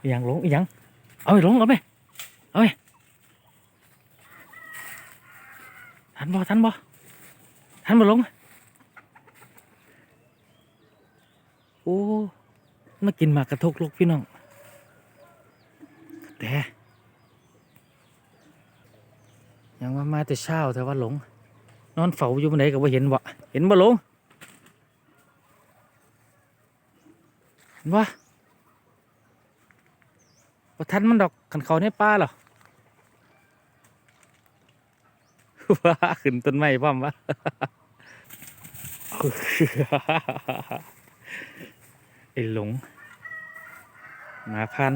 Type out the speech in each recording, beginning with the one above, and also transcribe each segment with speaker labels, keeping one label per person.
Speaker 1: อหยังหลงอหยังเอาไปหลงเอาไปเอาไปทันบ่ทันบ่ทันบ่หลงโอ้มากินหมากกระทกลูกพี่น้องแต่ยังว่ามาแต่เช้าแต่ว่าหลง นอนเฝ้าอยู่บนไหนก็บ่เห็นบ่เห็นบ่หลงเห็นบ่ บ่ทันมันดอกขันเขาในป่าหรอว้าขึ้นต้นไม้พร้อมวะไอ้หลงหมาพัน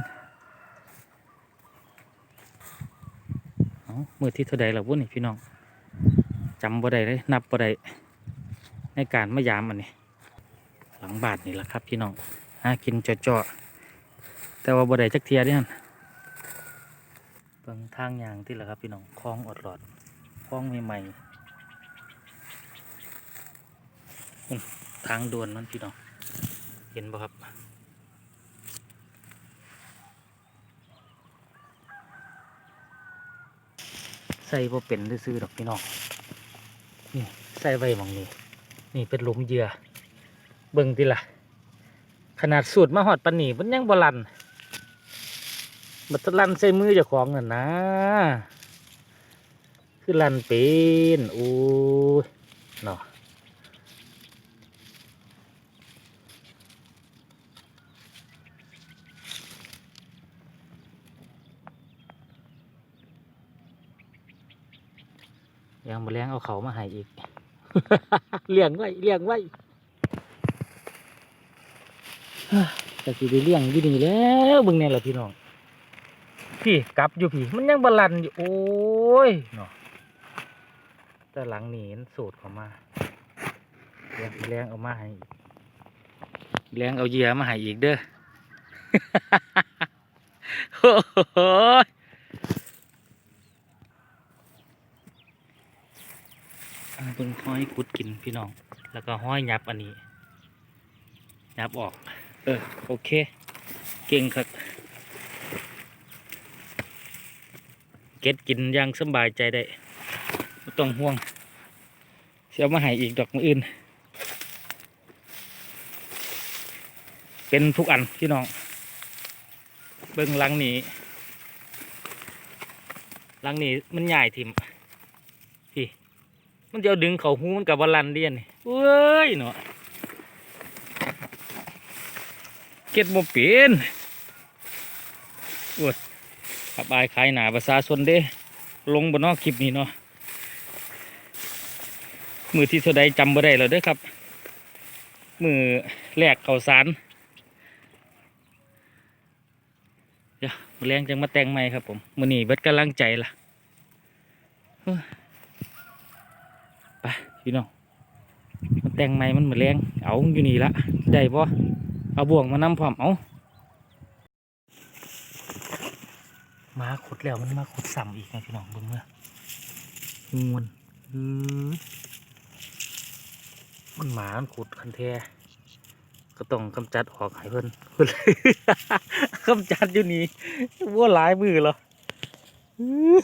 Speaker 1: เมือที่เท่าใดล่ะวุ้นนี่พี่น้องจำบ่ได้เลยนับบ่ได้ในการมายามอันนี้ หลังบาทนี่แหละครับพี่น้องหากินเจาะ แต่ว่าบ่ได้จักเทียเด้ฮันเบิ่งทางยางที่แหละครับพี่น้องคลองอดหลอดคลองใหม่ๆทางด่วนมันพี่น้องเห็นบ่ครับใส่บ่เป็นซื่อๆดอกพี่น้องนี่ใส่ไว้หมองนี้นี่เป็นหลุมเหยื่อเบิ่งติล่ะขนาดสูตรมาหอดปันนี่มันยังบลัน บัตรลันใส่มือเจ้าของน่ะนะ คือลันเป็นโอ้ยเนาะยังมาเลี้ยงเอาเขามาให้อีก เลี้ยงไว้เลี้ยงไว้แต่สิไปเลี้ยงอยู่นี่แล้วเบิ่งแน่ละพี่น้อง พี่กลับอยู่พี่ มันยังบาลันอยู่ โอ้ยเนาะแต่หลังนี่มันสูดเข้ามาเลี้ยงเลี้ยงเอามาให้อีกเลี้ยงเอาเหยื่อมาให้อีกเด้อโอ้โหอันเป็นห้อยกุดกินพี่น้อง แล้วก็ห้อยยับอันนี้ ยับออก เออ โอเค เก่งครับ เก็ดกินอย่างสบายใจได้ต้องห่วงเสียมาให้อีกดอกมืออื่น เป็นทุกอันพี่น้อง เบิ้งหลังนี้หลังนี้มันใหญ่ทิมพี่ มันจะเอาดึงเขาหูมันกับบอลันเดียนเว้ยเนาะเก็ดบ่เป็นอ้ย ขับอายขายหนาประชาชนเด้ ลงบนนอกคลิปนี้เนาะมือที่เท่าใดจำบ่ได้แล้วเด้อครับ มือแรกเขาวสารเดี๋ยวมือแรงจังมาแต่งใหม่ครับผมมือนี้เบิดกำลังใจล่ะไปพี่น้องมาแต่งใหม่มันมือแรงเอาอยู่นี่ละได้ปะเอาบ่วงมานำพร้อมเอา มาขุดแล้วมันมาขุดซ้ำอีกนะพี่น้องเบิ่งเมื่องูนเอ้ยมันหมามันขุดคันแท้ก็ต้องกำจัดออกให้เพิ่นเพิ่นกำจัดอยู่นี่ว่าหลายมือเหรออื้อ